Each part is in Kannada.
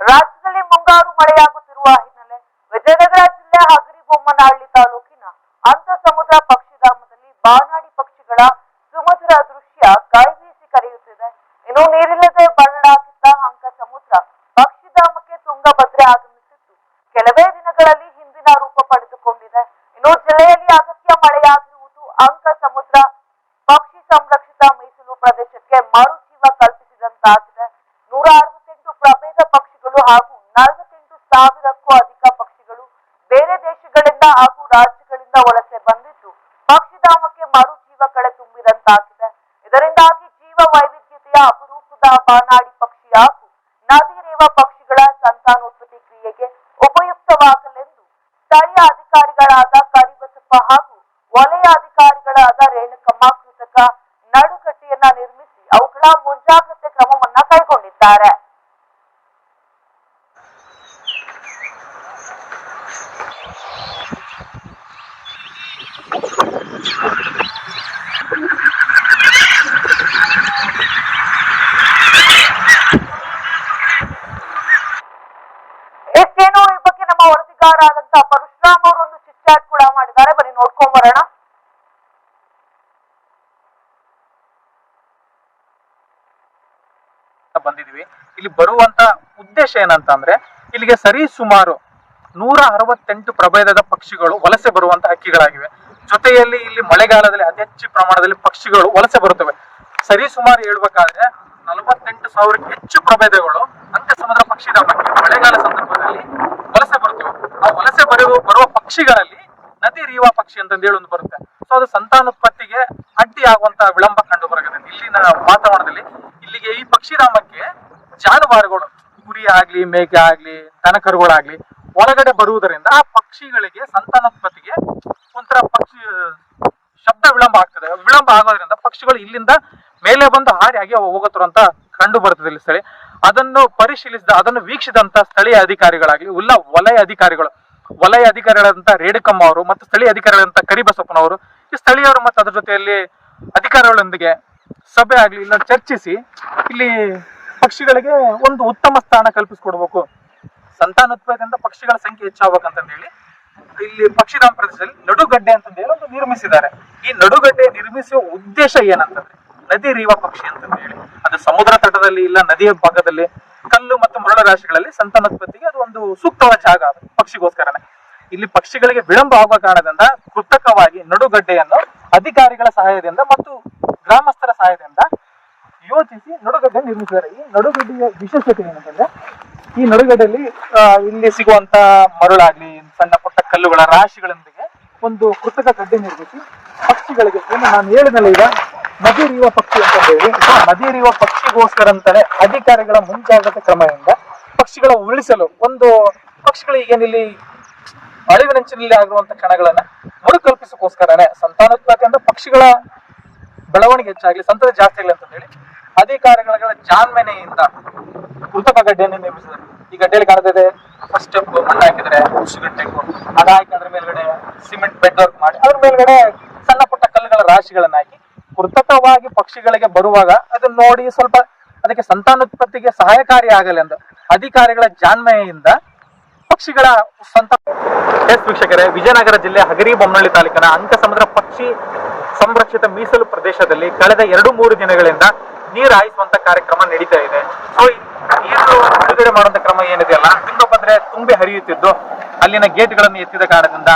ರಾಜ್ಯದಲ್ಲಿ ಮುಂಗಾರು ಮಳೆಯಾಗುತ್ತಿರುವ ಹಿನ್ನೆಲೆ ವಿಜಯನಗರ ಜಿಲ್ಲೆ ಹಗರಿಬೊಮ್ಮನಹಳ್ಳಿ ತಾಲೂಕಿನ ಅಂತ ಸಮುದ್ರ ಪಕ್ಷಿಧಾಮದಲ್ಲಿ ಬಾನಾಡಿ ಪಕ್ಷಿಗಳ ಸುಮಧುರ ದೃಶ್ಯ ಕೈಬೀಸಿ ಕರೆಯುತ್ತಿದೆ. ಇನ್ನು ನೀರಿಲ್ಲದೆ ಬರಡಾಗಿದ್ದ ಅಂಕ ಸಮುದ್ರ ಪಕ್ಷಿಧಾಮಕ್ಕೆ ತುಂಗಭದ್ರೆ ಕೆಲವೇ ದಿನಗಳಲ್ಲಿ ಹಿಂದಿನ ರೂಪ ಪಡೆದುಕೊಂಡಿದೆ ಇನ್ನು ಜಿಲ್ಲೆಯಲ್ಲಿ ಅಗತ್ಯ ಮಳೆಯಾಗಿರುವುದು ಅಂಕ ಸಮುದ್ರ ಪಕ್ಷಿ ಸಂರಕ್ಷಿತ ಮೀಸಲು ಪ್ರದೇಶಕ್ಕೆ ಮರುಜೀವ ಕಲ್ಪಿಸಿದಂತಾಗಿದೆ ನೂರ ಅರವತ್ತೆಂಟು ಪ್ರಭೇದ ಪಕ್ಷಿಗಳು ಹಾಗೂ ನಲವತ್ತೆಂಟು ಸಾವಿರಕ್ಕೂ ಅಧಿಕ ಪಕ್ಷಿಗಳು ಬೇರೆ ದೇಶಗಳಿಂದ ಹಾಗೂ ವಲಸೆ ಬಂದಿದ್ದು. ಪಕ್ಷಿಧಾಮಕ್ಕೆ ಮರುಜೀವ ಕಳೆ ತುಂಬಿದಂತಾಗಿದೆ. ಇದರಿಂದಾಗಿ ಜೀವ ವೈವಿಧ್ಯತೆಯ ಅಪರೂಪದ ಬಾನಾಡಿ ಪಕ್ಷಿ ಹಾಗೂ ನದಿ ರೇವ ಪಕ್ಷಿಗಳ ಸಂತಾನೋತ್ಪತ್ತಿ ಕ್ರಿಯೆಗೆ ಉಪಯುಕ್ತವಾಗಲೆಂದು ಸ್ಥಳೀಯ ಅಧಿಕಾರಿಗಳಾದ ಕರಿಬಸಪ್ಪ ಹಾಗೂ ವಲಯ ಅಧಿಕಾರಿಗಳಾದ ರೇಣುಕಮ್ಮ ಕೃತಕ ನಡುಗಟ್ಟೆಯನ್ನ ನಿರ್ಮಿಸಿ ಅವುಗಳ ಮುಂಜಾಗ್ರತೆ ಕ್ರಮವನ್ನ ಕೈಗೊಂಡಿದ್ದಾರೆ. ಎಷ್ಟೇನೋ ಈ ಬಗ್ಗೆ ನಮ್ಮ ವರದಿಗಾರ ಆದಂತ ಪರಶುರಾಮ್ ಅವರು ಒಂದು ಚಿಟ್ಚಾಟ್ ಕೂಡ ಮಾಡಿದ್ದಾರೆ. ಬನ್ನಿ, ನೋಡ್ಕೊಂಡ್ ಬರೋಣ. ಬಂದಿದ್ವಿ ಇಲ್ಲಿ ಬರುವಂತ ಉದ್ದೇಶ ಏನಂತ ಅಂದ್ರೆ ಇಲ್ಲಿಗೆ ಸರಿ ಸುಮಾರು ನೂರ ಅರವತ್ತೆಂಟು ಪ್ರಭೇದದ ಪಕ್ಷಿಗಳು ವಲಸೆ ಬರುವಂತ ಹಕ್ಕಿಗಳಾಗಿವೆ. ಜೊತೆಯಲ್ಲಿ ಇಲ್ಲಿ ಮಳೆಗಾಲದಲ್ಲಿ ಅತಿ ಹೆಚ್ಚು ಪ್ರಮಾಣದಲ್ಲಿ ಪಕ್ಷಿಗಳು ವಲಸೆ ಬರುತ್ತವೆ. ಸರಿ ಸುಮಾರು ಹೇಳ್ಬೇಕಾದ್ರೆ ನಲವತ್ತೆಂಟು ಸಾವಿರಕ್ಕೆ ಹೆಚ್ಚು ಪ್ರಭೇದಗಳು ಸಮುದ್ರ ಪಕ್ಷಿಧಾಮಕ್ಕೆ ಮಳೆಗಾಲ ಸಂದರ್ಭದಲ್ಲಿ ವಲಸೆ ಬರ್ತೀವಿ. ಆ ವಲಸೆ ಬರುವ ಬರುವ ಪಕ್ಷಿಗಳಲ್ಲಿ ನದಿ ರೀವಾ ಪಕ್ಷಿ ಅಂತಂದು ಹೇಳಿ ಒಂದು ಬರುತ್ತೆ. ಸೊ ಅದು ಸಂತಾನೋತ್ಪತ್ತಿಗೆ ಅಡ್ಡಿ ಆಗುವಂತಹ ವಿಳಂಬ ಕಂಡು ಬರಗದೆ ಇಲ್ಲಿನ ವಾತಾವರಣದಲ್ಲಿ ಇಲ್ಲಿಗೆ ಈ ಪಕ್ಷಿಧಾಮಕ್ಕೆ ಜಾನುವಾರುಗಳು, ಕುರಿ ಆಗ್ಲಿ, ಮೇಕೆ ಆಗ್ಲಿ, ದನಕರುಗಳಾಗ್ಲಿ ಒಳಗಡೆ ಬರುವುದರಿಂದ ಆ ಪಕ್ಷಿಗಳಿಗೆ ಸಂತಾನೋತ್ಪತ್ತಿಗೆ ಒಂಥರ ಪಕ್ಷಿ, ಶಬ್ದ ವಿಳಂಬ ಆಗ್ತದೆ. ವಿಳಂಬ ಆಗೋದ್ರಿಂದ ಪಕ್ಷಿಗಳು ಇಲ್ಲಿಂದ ಮೇಲೆ ಬಂದು ಹಾರಿ ಆಗಿ ಹೋಗುತ್ತಿರುವಂತ ಅಂತ ಕಂಡು ಬರ್ತದೆ ಇಲ್ಲಿ ಸ್ಥಳೀಯ ಅದನ್ನು ಪರಿಶೀಲಿಸಿದ, ಅದನ್ನು ವೀಕ್ಷಿಸಿದಂತ ಸ್ಥಳೀಯ ಅಧಿಕಾರಿಗಳಾಗ್ಲಿ ಉಲ್ಲ ವಲಯ ಅಧಿಕಾರಿಗಳು, ವಲಯ ಅಧಿಕಾರಿಗಳಾದಂತಹ ರೇಣುಕಮ್ಮ ಅವರು ಮತ್ತು ಸ್ಥಳೀಯ ಅಧಿಕಾರಿಗಳಂತ ಕರಿಬಸಪ್ಪನವರು, ಈ ಸ್ಥಳೀಯರು ಮತ್ತು ಅದರ ಜೊತೆಯಲ್ಲಿ ಅಧಿಕಾರಿಗಳೊಂದಿಗೆ ಸಭೆ ಆಗ್ಲಿ, ಇಲ್ಲ ಚರ್ಚಿಸಿ, ಇಲ್ಲಿ ಪಕ್ಷಿಗಳಿಗೆ ಒಂದು ಉತ್ತಮ ಸ್ಥಾನ ಕಲ್ಪಿಸಿಕೊಡ್ಬೇಕು. ಸಂತಾನೋತ್ಪತ್ತಿಯಿಂದ ಪಕ್ಷಿಗಳ ಸಂಖ್ಯೆ ಹೆಚ್ಚಾಗಬೇಕಂತ ಹೇಳಿ, ಇಲ್ಲಿ ಪಕ್ಷಿಧಾಮ ಪ್ರದೇಶದಲ್ಲಿ ನಡುಗಡ್ಡೆ ಅಂತಂದೇಳಿ ಒಂದು ನಿರ್ಮಿಸಿದ್ದಾರೆ. ಈ ನಡುಗಡ್ಡೆ ನಿರ್ಮಿಸುವ ಉದ್ದೇಶ ಏನಂತಂದ್ರೆ ನದಿ ರೀವ ಪಕ್ಷಿ ಅಂತ ಹೇಳಿ. ಅದು ಸಮುದ್ರ ತಟದಲ್ಲಿ ಇಲ್ಲ, ನದಿಯ ಭಾಗದಲ್ಲಿ, ಕಲ್ಲು ಮತ್ತು ಮರಳ ರಾಶಿಗಳಲ್ಲಿ ಸಂತಾನೋತ್ಪತ್ತಿಗೆ ಅದು ಒಂದು ಸೂಕ್ತವಾದ ಜಾಗ ಅದು, ಪಕ್ಷಿಗೋಸ್ಕರನೇ. ಇಲ್ಲಿ ಪಕ್ಷಿಗಳಿಗೆ ವಿಳಂಬ ಆಗುವ ಕಾರಣದಿಂದ ಕೃತಕವಾಗಿ ನಡುಗಡ್ಡೆಯನ್ನು ಅಧಿಕಾರಿಗಳ ಸಹಾಯದಿಂದ ಮತ್ತು ಗ್ರಾಮಸ್ಥರ ಸಹಾಯದಿಂದ ಯೋಚಿಸಿ ನಡುಗಡ್ಡೆ ನಿರ್ಮಿಸಿದ್ದಾರೆ. ಈ ನಡುಗಡ್ಡೆಯ ವಿಶೇಷತೆ ಏನಂತಂದ್ರೆ, ಈ ನಡುಗಡ್ಡೆಯಲ್ಲಿ ಇಲ್ಲಿ ಸಿಗುವಂತ ಮರಳಾಗ್ಲಿ, ಸಣ್ಣ ಪುಟ್ಟ ಕಲ್ಲುಗಳ ರಾಶಿಗಳೊಂದಿಗೆ ಒಂದು ಕೃತಕ ಗಡ್ಡೆ ನಿರ್ಮಿಸಿ ಪಕ್ಷಿಗಳಿಗೆ ನಾನು ಹೇಳಿದಲ್ಲ ಈಗ ನದಿರಿಯುವ ಪಕ್ಷಿ ಅಂತ ಹೇಳಿ ನದಿ ನದಿರಿಯುವ ಪಕ್ಷಿಗೋಸ್ಕರ ಅಂತಾನೆ ಅಧಿಕಾರಿಗಳ ಮುಂಜಾಗ್ರತೆ ಕ್ರಮದಿಂದ ಪಕ್ಷಿಗಳ ಉಳಿಸಲು ಒಂದು ಪಕ್ಷಿಗಳು ಈಗೇನಿಲ್ಲಿ ಅಳಿವಿನಂಚಿನಲ್ಲಿ ಆಗಿರುವಂತ ಕಣಗಳನ್ನ ಮರುಕಲ್ಪಿಸೋಕೋಸ್ಕರನೇ ಸಂತಾನೋತ್ಪತ್ತಿ ಅಂದ್ರೆ ಪಕ್ಷಿಗಳ ಬೆಳವಣಿಗೆ ಹೆಚ್ಚಾಗ್ಲಿ, ಸಂತತಿ ಜಾಸ್ತಿ ಆಗಲಿ ಅಂತ ಹೇಳಿ ಅಧಿಕಾರಿಗಳ ಜಾನ್ಮೆನೆಯಿಂದ ಕೃತಕ ಗಡ್ಡೆಯನ್ನು ನಿರ್ಮಿಸಿದ್ರು ಈ ಗಡ್ಡೆಯಲ್ಲಿ ಇದೆ ಫಸ್ಟ್ ಸ್ಟೆಪ್ ಮಣ್ಣು ಹಾಕಿದ್ರೆ ಕೃಷಿ ಗಡ್ಡೆ ಮೇಲ್ಗಡೆ ಸಿಮೆಂಟ್ ಬೆಡ್ ವರ್ಕ್ ಮಾಡಿ, ಅದ್ರ ಮೇಲ್ಗಡೆ ಸಣ್ಣ ಪುಟ್ಟ ಕಲ್ಲುಗಳ ರಾಶಿಗಳನ್ನಾಗಿ ಕೃತಕವಾಗಿ ಪಕ್ಷಿಗಳಿಗೆ ಬರುವಾಗ ಅದನ್ನ ನೋಡಿ ಸ್ವಲ್ಪ ಅದಕ್ಕೆ ಸಂತಾನೋತ್ಪತ್ತಿಗೆ ಸಹಾಯಕಾರಿ ಆಗಲಿ ಎಂದು ಅಧಿಕಾರಿಗಳ ಜಾನ್ಮಯಿಂದ ಪಕ್ಷಿಗಳ ಸಂತ ಎಸ್ ವೀಕ್ಷಕರೇ, ವಿಜಯನಗರ ಜಿಲ್ಲೆ ಹಗರಿ ಬೊಮ್ಮನಹಳ್ಳಿ ತಾಲೂಕಿನ ಅಂಕಸಮುದ್ರ ಪಕ್ಷಿ ಸಂರಕ್ಷಿತ ಮೀಸಲು ಪ್ರದೇಶದಲ್ಲಿ ಕಳೆದ ಎರಡು ಮೂರು ದಿನಗಳಿಂದ ನೀರು ಹಾಯಿಸುವಂತ ಕಾರ್ಯಕ್ರಮ ನಡೀತಾ ಇದೆ. ಸೊ ನೀರು ಬಿಡುಗಡೆ ಮಾಡುವಂತ ಕ್ರಮ ಏನಿದೆಯಲ್ಲ ತುಂಗಭದ್ರೆ ತುಂಬಿ ಹರಿಯುತ್ತಿದ್ದು, ಅಲ್ಲಿನ ಗೇಟ್ಗಳನ್ನು ಎತ್ತಿದ ಕಾರಣದಿಂದ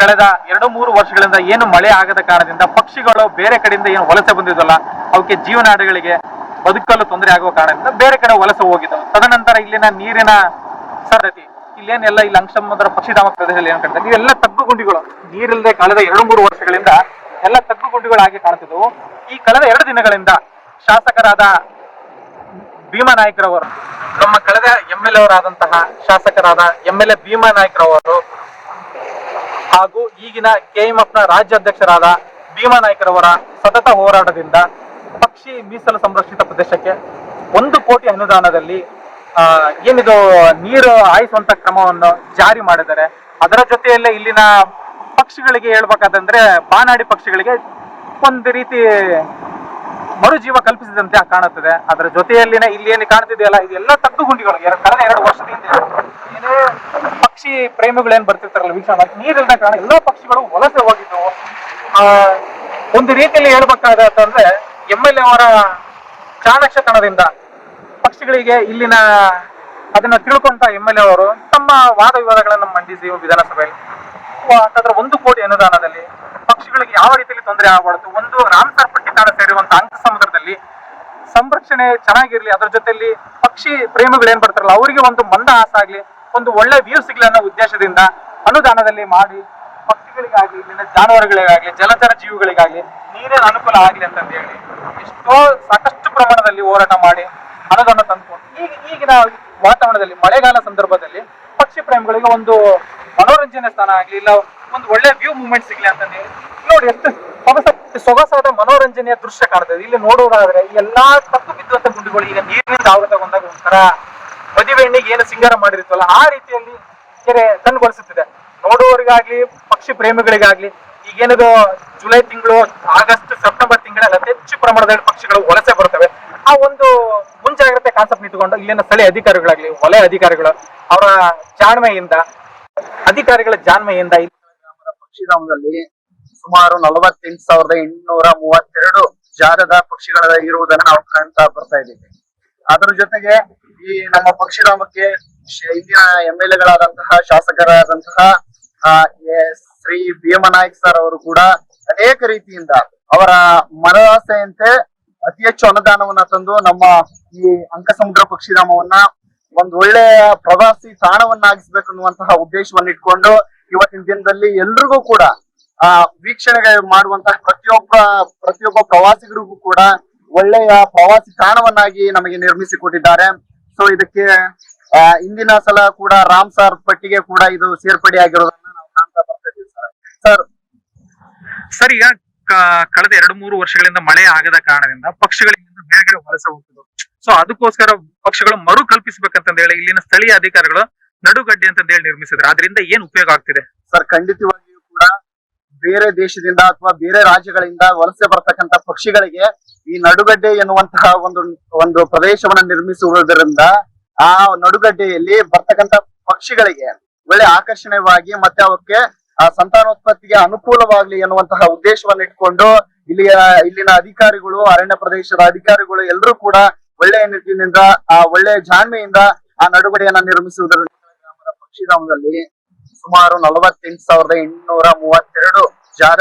ಕಳೆದ ಎರಡು ಮೂರು ವರ್ಷಗಳಿಂದ ಏನು ಮಳೆ ಆಗದ ಕಾರಣದಿಂದ ಪಕ್ಷಿಗಳು ಬೇರೆ ಕಡೆಯಿಂದ ಏನು ವಲಸೆ ಬಂದಿದ್ದಲ್ಲ, ಅವಕ್ಕೆ ಜೀವನಾಡಿಗಳಿಗೆ ಬದುಕಲು ತೊಂದರೆ ಆಗುವ ಕಾರಣದಿಂದ ಬೇರೆ ಕಡೆ ವಲಸೆ ಹೋಗಿದ್ದವು. ತದನಂತರ ಇಲ್ಲಿನ ನೀರಿನ ಸರತಿ ಇಲ್ಲೇನೆಲ್ಲ ಇಲ್ಲಿ ಅಂಶಮುದ್ರ ಪಕ್ಷಿಧಾಮ ಪ್ರದೇಶದಲ್ಲಿ ಏನು ಕಂಡಿದೆ ಇವೆಲ್ಲ ತಗ್ಗು ಗುಂಡಿಗಳು ನೀರಿಲ್ಲದೆ ಕಳೆದ ಎರಡು ಮೂರು ವರ್ಷಗಳಿಂದ ಎಲ್ಲ ತಗ್ಗು ಗುಂಡಿಗಳಾಗಿ ಕಾಣ್ತಿದ್ವು ಈ ಕಳೆದ ಎರಡು ದಿನಗಳಿಂದ ಶಾಸಕರಾದ ಭೀಮಾ ನಾಯ್ಕರವರು, ನಮ್ಮ ಕಳೆದ ಎಂ ಎಲ್ ಅವರಾದಂತಹ ಶಾಸಕರಾದ ಎಂ ಎಲ್ ಎ ಭೀಮಾ ನಾಯ್ಕರವರು ಹಾಗೂ ಈಗಿನ ಕೆಎಂಎಫ್ನ ರಾಜ್ಯಾಧ್ಯಕ್ಷರಾದ ಭೀಮಾ ನಾಯ್ಕರವರ ಸತತ ಹೋರಾಟದಿಂದ ಪಕ್ಷಿ ಮೀಸಲು ಸಂರಕ್ಷಿತ ಪ್ರದೇಶಕ್ಕೆ ಒಂದು ಕೋಟಿ ಅನುದಾನದಲ್ಲಿ ಏನಿದು ನೀರು ಹಾಯಿಸುವಂತ ಕ್ರಮವನ್ನು ಜಾರಿ ಮಾಡಿದ್ದಾರೆ. ಅದರ ಜೊತೆಯಲ್ಲೇ ಇಲ್ಲಿನ ಪಕ್ಷಿಗಳಿಗೆ ಹೇಳ್ಬೇಕಾದಂದ್ರೆ, ಬಾನಾಡಿ ಪಕ್ಷಿಗಳಿಗೆ ಒಂದು ರೀತಿ ಮರುಜೀವ ಕಲ್ಪಿಸಿದಂತೆ ಕಾಣುತ್ತದೆ. ಅದರ ಜೊತೆಯಲ್ಲಿನ ಇಲ್ಲಿ ಏನು ಕಾಣ್ತಿದೆಯಲ್ಲ, ಇದೆಲ್ಲ ತಗ್ಗು ಗುಂಡಿಗಳು ಎರಡು ಕಳೆದ ಎರಡು ಪಕ್ಷಿ ಪ್ರೇಮಿಗಳು ಏನ್ ಬರ್ತಿರ್ತಾರಲ್ಲ, ವೀಕ್ಷಣೆ ಮಾಡಿ ನೀರಿಲ್ಲದ ಕಾರಣ ಎಲ್ಲಾ ಪಕ್ಷಿಗಳು ವಲಸೆ ಹೋಗಿದ್ದವು ಒಂದು ರೀತಿಯಲ್ಲಿ ಹೇಳ್ಬೇಕಾಗತ್ತಂದ್ರೆ ಎಂ ಎಲ್ ಎ ಅವರ ಚಾಣಕ್ಷತನದಿಂದ ಪಕ್ಷಿಗಳಿಗೆ ಇಲ್ಲಿನ ಅದನ್ನ ತಿಳ್ಕೊಂತ ಎಂ ಎಲ್ ಎ ಅವರು ತಮ್ಮ ವಾದ ವಿವಾದಗಳನ್ನು ಮಂಡಿಸಿ ವಿಧಾನಸಭೆಯಲ್ಲಿ. ಅಂತಂದ್ರೆ ಒಂದು ಕೋಟಿ ಅನುದಾನದಲ್ಲಿ ಪಕ್ಷಿಗಳಿಗೆ ಯಾವ ರೀತಿಯಲ್ಲಿ ತೊಂದರೆ ಆಗಬಾರ್ದು, ಒಂದು ರಾಮಸರ್ ಪಟ್ಟಿ ಕಾಣ ಸೇರಿರುವಂತ ಅಂಕ ಸಂರಕ್ಷಣೆ ಚೆನ್ನಾಗಿರ್ಲಿ, ಅದ್ರ ಜೊತೆಲಿ ಪಕ್ಷಿ ಪ್ರೇಮಿಗಳು ಏನ್ ಬರ್ತಾರಲ್ಲ, ಅವರಿಗೆ ಒಂದು ಮಂದಹಾಸ ಆಗ್ಲಿ, ಒಂದು ಒಳ್ಳೆ ವ್ಯೂ ಸಿಗ್ಲಿ ಅನ್ನೋ ಉದ್ದೇಶದಿಂದ ಅನುದಾನದಲ್ಲಿ ಮಾಡಿ ಪಕ್ಷಿಗಳಿಗಾಗಿ ಇಲ್ಲಿನ ಜಾನುವಾರುಗಳಿಗಾಗಿ ಜಲಚರ ಜೀವಿಗಳಿಗಾಗಿ ನೀರಿನ ಅನುಕೂಲ ಆಗ್ಲಿ ಅಂತ ಹೇಳಿ ಎಷ್ಟೋ ಸಾಕಷ್ಟು ಪ್ರಮಾಣದಲ್ಲಿ ಹೋರಾಟ ಮಾಡಿ ಅನುದಾನ ತಂದ್ಕೊಂಡು ಈಗ ಈಗಿನ ವಾತಾವರಣದಲ್ಲಿ, ಮಳೆಗಾಲ ಸಂದರ್ಭದಲ್ಲಿ ಪಕ್ಷಿ ಪ್ರೇಮಿಗಳಿಗೆ ಒಂದು ಮನೋರಂಜನೆ ಸ್ಥಾನ ಆಗ್ಲಿ, ಇಲ್ಲ ಒಂದು ಒಳ್ಳೆ ವ್ಯೂ ಮೂವ್ಮೆಂಟ್ ಸಿಗ್ಲಿ ಅಂತ ಹೇಳಿ ನೋಡಿ, ಎಷ್ಟು ಸೊಗಸ- ಸೊಗಸಾದ ಮನೋರಂಜನೆಯ ದೃಶ್ಯ ಕಾಣ್ತದೆ. ಇಲ್ಲಿ ನೋಡೋದಾದ್ರೆ ಎಲ್ಲಾ ಕಪ್ಪು ಬಿದ್ದಂತ ಗುಂಡುಗಳು ಈಗ ನೀರಿನಿಂದ ಆವೃತಗೊಂಡಾಗ ಒಂಥರ ಮದುವೆ ಹೆಣ್ಣಿಗೆ ಏನು ಸಿಂಗಾರ ಮಾಡಿರ್ತವಲ್ಲ ಆ ರೀತಿಯಲ್ಲಿ ಕೆರೆ ಕಣ್ಗೊಳಿಸುತ್ತಿದೆ. ನೋಡುವವರಿಗಾಗ್ಲಿ, ಪಕ್ಷಿ ಪ್ರೇಮಿಗಳಿಗಾಗ್ಲಿ, ಈಗೇನದು ಜುಲೈ ತಿಂಗಳು, ಆಗಸ್ಟ್, ಸೆಪ್ಟೆಂಬರ್ ತಿಂಗಳ ಹೆಚ್ಚು ಪ್ರಮಾಣದಲ್ಲಿ ಪಕ್ಷಿಗಳು ವಲಸೆ ಬರ್ತವೆ ಆ ಒಂದು ಮುಂಜಾಗ್ರತೆ ಕಾನ್ಸೆಪ್ಟ್ ಇಟ್ಟುಕೊಂಡು ಇಲ್ಲಿನ ಸ್ಥಳೀಯ ಅಧಿಕಾರಿಗಳಾಗ್ಲಿ, ವಲಯ ಅಧಿಕಾರಿಗಳು ಅವರ ಜಾಣ್ಮೆಯಿಂದ, ಅಧಿಕಾರಿಗಳ ಜಾಣ್ಮೆಯಿಂದ ಪಕ್ಷಿಧಾಮದಲ್ಲಿ ಸುಮಾರು ನಲವತ್ತೆಂಟು ಸಾವಿರದ ಎಂಟುನೂರ ಮೂವತ್ತೆರಡು ಪಕ್ಷಿಗಳ ಇರುವುದನ್ನ ನಾವು ಕಾಣ್ತಾ ಬರ್ತಾ ಇದ್ದೀವಿ. ಅದರ ಜೊತೆಗೆ ಈ ನಮ್ಮ ಪಕ್ಷಿಧಾಮಕ್ಕೆ ಹಿಂದಿನ ಎಂ ಎಲ್ ಎಗಳಾದಂತಹ ಶಾಸಕರಾದಂತಹ ಶ್ರೀ ಶ್ರೀ ಭೀಮನಾಯ್ಕ್ ಸರ್ ಅವರು ಕೂಡ ಅನೇಕ ರೀತಿಯಿಂದ ಅವರ ಮನದಾಸೆಯಂತೆ ಅತಿ ಹೆಚ್ಚು ಅನುದಾನವನ್ನ ತಂದು ನಮ್ಮ ಈ ಅಂಕಸಮುದ್ರ ಪಕ್ಷಿಧಾಮವನ್ನ ಒಂದು ಒಳ್ಳೆಯ ಪ್ರವಾಸಿ ತಾಣವನ್ನಾಗಿಸ್ಬೇಕು ಅನ್ನುವಂತಹ ಉದ್ದೇಶವನ್ನು ಇಟ್ಕೊಂಡು ಇವತ್ತಿನ ದಿನದಲ್ಲಿ ಎಲ್ರಿಗೂ ಕೂಡ ಆ ವೀಕ್ಷಣೆ ಮಾಡುವಂತ ಪ್ರತಿಯೊಬ್ಬ ಪ್ರತಿಯೊಬ್ಬ ಪ್ರವಾಸಿಗರಿಗೂ ಕೂಡ ಒಳ್ಳೆಯ ಪ್ರವಾಸಿ ತಾಣವನ್ನಾಗಿ ನಮಗೆ ನಿರ್ಮಿಸಿ ಕೊಟ್ಟಿದ್ದಾರೆ. ಸೊ ಇದಕ್ಕೆ ಇಂದಿನ ಸಲ ಕೂಡ ರಾಮ್ ಸಾರ್ ಪಟ್ಟಿಗೆ ಕೂಡ ಇದು ಸೇರ್ಪಡೆ ಆಗಿರೋದನ್ನ ನಾವು ಕಾಣ್ತಾ ಬರ್ತಾ ಸರ್. ಸರ್ ಸರ್ ಈಗ ಕಳೆದ ಎರಡು ಮೂರು ವರ್ಷಗಳಿಂದ ಮಳೆ ಆಗದ ಕಾರಣದಿಂದ ಪಕ್ಷಿಗಳಿಂದ ಬೇರೆ ಕಡೆ ವಲಸೆ ಹೋಗ್ತದೆ. ಸೊ ಅದಕ್ಕೋಸ್ಕರ ಪಕ್ಷಿಗಳು ಮರು ಕಲ್ಪಿಸಬೇಕಂತಂದ ಹೇಳಿ ಇಲ್ಲಿನ ಸ್ಥಳೀಯ ಅಧಿಕಾರಿಗಳು ನಡುಗಡ್ಡೆ ಅಂತ ಹೇಳಿ ನಿರ್ಮಿಸಿದ್ರು. ಅದರಿಂದ ಏನ್ ಉಪಯೋಗ ಆಗ್ತಿದೆ? ಸರ್ ಖಂಡಿತವಾಗಿಯೂ ಕೂಡ ಬೇರೆ ದೇಶದಿಂದ ಅಥವಾ ಬೇರೆ ರಾಜ್ಯಗಳಿಂದ ವಲಸೆ ಬರ್ತಕ್ಕಂತ ಪಕ್ಷಿಗಳಿಗೆ ಈ ನಡುಗಡ್ಡೆ ಎನ್ನುವಂತಹ ಒಂದು ಒಂದು ಪ್ರದೇಶವನ್ನ ನಿರ್ಮಿಸುವುದರಿಂದ ಆ ನಡುಗಡ್ಡೆಯಲ್ಲಿ ಬರ್ತಕ್ಕಂತ ಪಕ್ಷಿಗಳಿಗೆ ಒಳ್ಳೆ ಆಕರ್ಷಣೀಯವಾಗಿ ಮತ್ತೆ ಅವಕ್ಕೆ ಆ ಸಂತಾನೋತ್ಪತ್ತಿಗೆ ಅನುಕೂಲವಾಗ್ಲಿ ಎನ್ನುವಂತಹ ಉದ್ದೇಶವನ್ನು ಇಟ್ಕೊಂಡು ಇಲ್ಲಿಯ, ಇಲ್ಲಿನ ಅಧಿಕಾರಿಗಳು, ಅರಣ್ಯ ಪ್ರದೇಶದ ಅಧಿಕಾರಿಗಳು ಎಲ್ಲರೂ ಕೂಡ ಒಳ್ಳೆಯ ನಿಟ್ಟಿನಿಂದ, ಆ ಒಳ್ಳೆಯ ಜಾಣ್ಮೆಯಿಂದ ಆ ನಡುಗಡೆಯನ್ನ ನಿರ್ಮಿಸುವುದರಿಂದ ಪಕ್ಷಿಧಾಮದಲ್ಲಿ ಸುಮಾರು ನಲವತ್ತೆಂಟು ಸಾವಿರದ ಎಂಟುನೂರ ಮೂವತ್ತೆರಡು ಜಾಗ